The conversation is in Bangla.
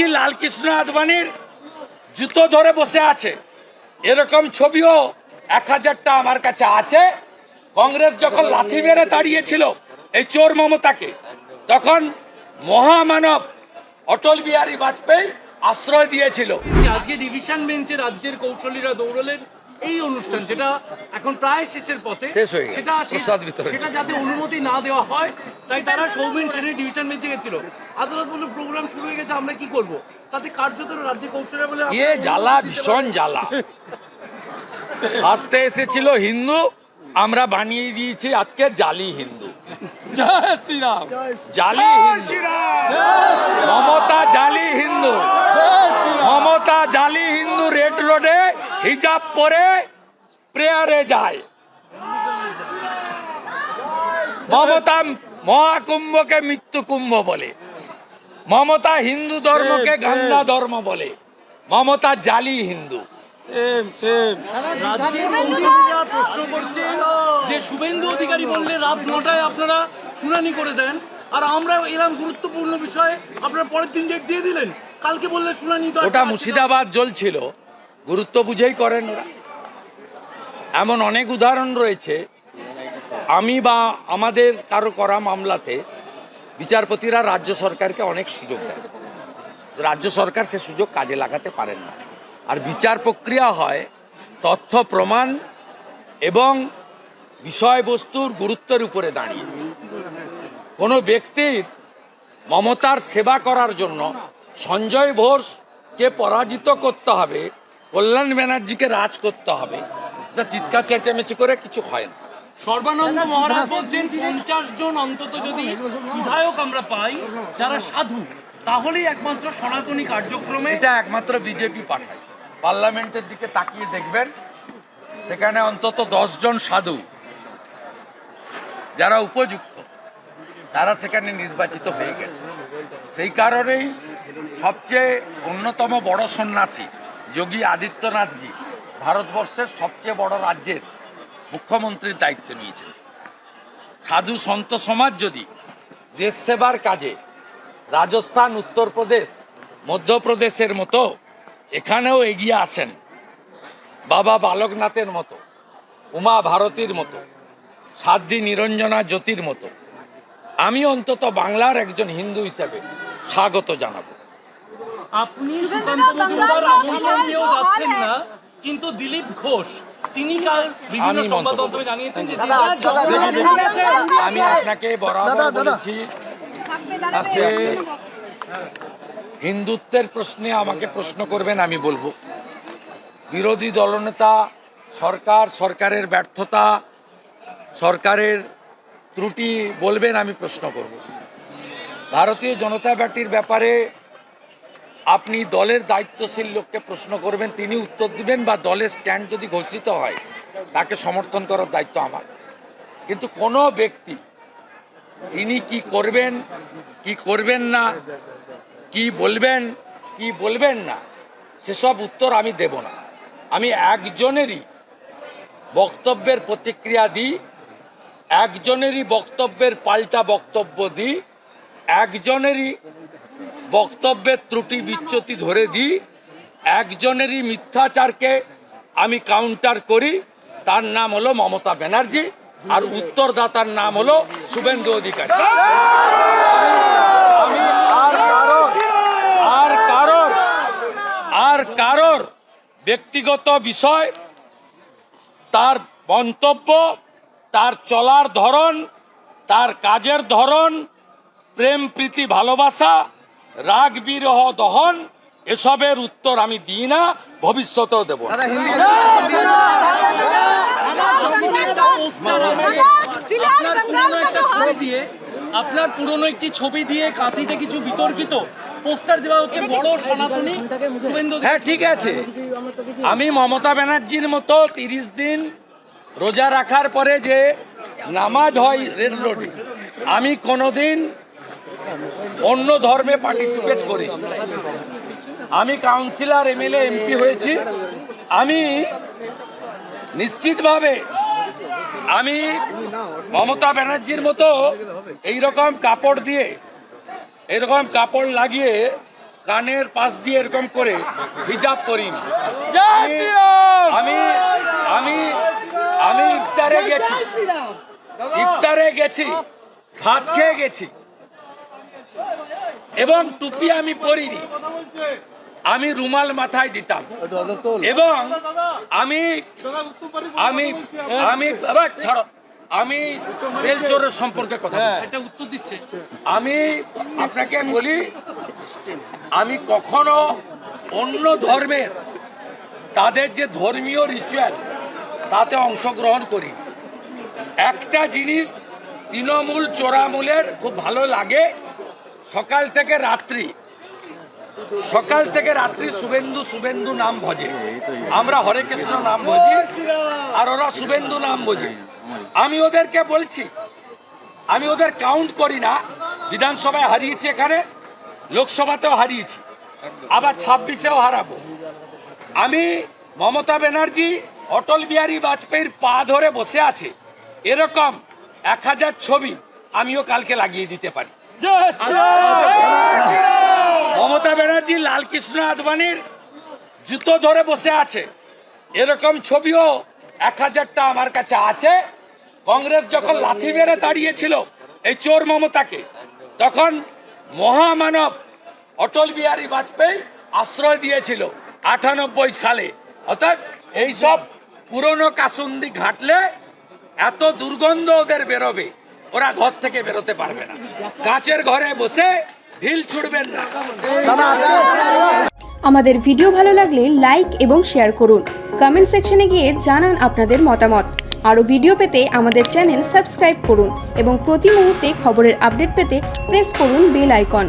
ব্যানার্জি লালকৃষ্ণ আদবানির জুতো ধরে বসে আছে। এরকম ছবিও এক হাজারটা আমার কাছে আছে। কংগ্রেস যখন লাথি মেরে দাঁড়িয়েছিল এই চোর মমতাকে তখন মহামানব অটল বিহারী বাজপেয়ী আশ্রয় দিয়েছিল। আজকে ডিভিশন বেঞ্চে রাজ্যের কৌশলীরা দৌড়লেন। এই অনুষ্ঠান যেটা এখন প্রায় শেষের পথে শেষ সেটা সেটা যাতে অনুমতি না দেওয়া হয় তাই তারা সৌমেন সেনের ডিভিশন বেঞ্চে গেছিল। আদালত বলল প্রোগ্রাম শুরু হয়ে গেছে আমরা কি করব? তাতে কার্যত রাজ্য কৌশলীরা বলে এ জ্বালা ভীষণ জ্বালা। আসতে এসেছিল হিন্দু আমরা বানিয়ে দিয়েছি আজকে জালি হিন্দু। জালি মমতা জালি হিন্দু। মমতা জালি হিন্দু রেড রোডে হিজাব পরে প্রেয়ারে যায়। মমতা মহাকুম্ভকে মৃত্যু কুম্ভ বলে। মমতা হিন্দু ধর্মকে গান্ধা ধর্ম বলে। মমতা জালি হিন্দু। প্রশ্ন করছেন যে শুভেন্দু অধিকারী বললে রাত নটায় আপনারা শুনানি করে দেন আর আমরা এরকম গুরুত্বপূর্ণ বিষয়ে আপনারা পরের দিন ডেট দিয়ে দিলেন। কালকে বললে শুনানি তো ওটা মুর্শিদাবাদ জ্বলছিল। গুরুত্ব বুঝেই করেন ওরা। এমন অনেক উদাহরণ রয়েছে আমি বা আমাদের কারও করা মামলাতে বিচারপতিরা রাজ্য সরকারকে অনেক সুযোগ দেয়। রাজ্য সরকার সে সুযোগ কাজে লাগাতে পারেন না। আর বিচার প্রক্রিয়া হয় তথ্য, প্রমাণ এবং বিষয়বস্তুর গুরুত্বের উপরে দাঁড়িয়ে। কোনো ব্যক্তির মমতার সেবা করার জন্য সঞ্জয় ঘোষকে পরাজিত করতে হবে, কল্যাণ ব্যানার্জিকে রাজ করতে হবে। যা চিৎকার চেঁচামেচি করে কিছু হয় না। সর্বানন্দ মহারাজ বলছেন পঞ্চাশ জন অন্তত যদি বিধায়ক আমরা পাই যারা সাধু তাহলেই একমাত্র সনাতনী কার্যক্রমে এটা একমাত্র বিজেপি পাঠায়। পার্লামেন্টের দিকে তাকিয়ে দেখবেন সেখানে অন্তত জন সাধু যারা উপযুক্ত তারা সেখানে নির্বাচিত হয়ে গেছে। সেই কারণেই সবচেয়ে অন্যতম বড় সন্ন্যাসী যোগী আদিত্যনাথজি ভারতবর্ষের সবচেয়ে বড় রাজ্যের মুখ্যমন্ত্রীর দায়িত্ব নিয়েছেন। সাধু সন্ত সমাজ যদি দেশ সেবার কাজে রাজস্থান উত্তরপ্রদেশ মধ্যপ্রদেশের মতো এখানেও এগিয়ে আসেন বাবা বালকনাথের মতো উমা ভারতীর মতো সাধ্বী নিরঞ্জনা জ্যোতির মতো আমি অন্তত বাংলার একজন হিন্দু হিসেবে স্বাগত জানাব। আপনি যাচ্ছেন না কিন্তু দিলীপ ঘোষ তিনি কাল বিভিন্ন আমি সংবাদ মাধ্যমে জানিয়েছেন যে আমি আপনাকে বরাবর। বলেছি আজকে হিন্দুত্বের প্রশ্নে আমাকে প্রশ্ন করবেন আমি বলব। বিরোধী দলনেতা সরকার সরকারের ব্যর্থতা সরকারের ত্রুটি বলবেন আমি প্রশ্ন করব। ভারতীয় জনতা পার্টির ব্যাপারে আপনি দলের দায়িত্বশীল লোককে প্রশ্ন করবেন, তিনি উত্তর দিবেন বা দলের স্ট্যান্ড যদি ঘোষিত হয়, তাকে সমর্থন করার দায়িত্ব আমার। কিন্তু কোনো ব্যক্তি, তিনি কি করবেন কি করবেন না, কি বলবেন কি বলবেন না, সেসব উত্তর আমি দেব না। আমি একজনেরই বক্তব্যের প্রতিক্রিয়া দিই, একজনেরই বক্তব্যের পাল্টা বক্তব্য দিই, একজনেরই বক্তব্যের ত্রুটি বিচ্যুতি ধরে দিই। একজনেরই মিথ্যাচারকে আমি কাউন্টার করি। তার নাম হলো মমতা ব্যানার্জি আর উত্তরদাতার নাম হলো শুভেন্দু অধিকারী। আমি আর আর কারোর আর কারোর ব্যক্তিগত বিষয় তার মন্তব্য তার চলার ধরন তার কাজের ধরন প্রেম প্রীতি ভালোবাসা রাগ বিরহ দহন এসবের উত্তর আমি দিই না ভবিষ্যতেও দেব আপনার পুরনো একটা ছবি দিয়ে আপনার পুরনো একটি ছবি দিয়ে কাঁথিতে কিছু বিতর্কিত পোস্টার দেওয়া হচ্ছে বড় সনাতনী হ্যাঁ ঠিক আছে। আমি মমতা ব্যানার্জির মতো তিরিশ দিন রোজা রাখার পরে যে নামাজ হয় রেড রোডে আমি কোনোদিন অন্য ধর্মে পার্টিসিপেট করি। আমি কাউন্সিলর এমএলএ এমপি হয়েছি। আমি নিশ্চিতভাবে আমি মমতা ব্যানার্জির মতো এইরকম কাপড় দিয়ে এরকম কাপড় লাগিয়ে কানের পাশ দিয়ে এরকম করে হিজাব করিনি জয় আমি আমি আমি ইফতারে গেছি। ইফতারে গেছি। ভাত খেয়ে গেছি। এবং টুপি আমি পরিনি। আমি রুমাল মাথায় দিতাম। এবং আমি আমি আমি ছাড়ো আমি বেলচোরের সম্পর্কে কথা এটা উত্তর দিচ্ছে। আমি আপনাকে বলি আমি কখনো অন্য ধর্মের তাদের যে ধর্মীয় রিচুয়াল তাতে অংশগ্রহণ করি একটা জিনিস তৃণমূল চোরামূলের খুব ভালো লাগে সকাল থেকে রাত্রি। সকাল থেকে রাত্রি শুভেন্দু শুভেন্দু নাম ভজে। আমরা হরে কৃষ্ণ নাম ভজি আর ওরা শুভেন্দু নাম বোঝে আমি ওদেরকে বলছি, আমি ওদের কাউন্ট করি না। বিধানসভায় হারিয়েছি এখানে, লোকসভাতেও হারিয়েছি। আবার ছাব্বিশেও হারাবো। আমি মমতা ব্যানার্জি, অটল বিহারী বাজপেয়ীর পা ধরে বসে আছে। এরকম এক হাজার ছবি আমিও কালকে লাগিয়ে দিতে পারি। মমতা ব্যানার্জি লালকৃষ্ণ আদবানির জুতো ধরে বসে আছে। এরকম ছবিও এক হাজারটা আমার কাছে আছে। কংগ্রেস যখন লাথি মেরে দাঁড়িয়েছিল এই চোর মমতাকে, তখন মহামানব অটল বিহারী বাজপেয়ী আশ্রয় দিয়েছিল আটানব্বই সালে। অর্থাৎ এইসব পুরনো কাসুন্দি ঘাটলে এত দুর্গন্ধ ওদের বেরোবে। ওরা ঘর থেকে বেরোতে পারবে না। কাচের ঘরে বসে ঢিল ছুটবেন না। আমাদের ভিডিও ভালো লাগলে লাইক এবং শেয়ার করুন। কমেন্ট সেকশনে গিয়ে জানান আপনাদের মতামত। আরও ভিডিও পেতে আমাদের চ্যানেল সাবস্ক্রাইব করুন এবং প্রতি মুহূর্তে খবরের আপডেট পেতে প্রেস করুন বেল আইকন।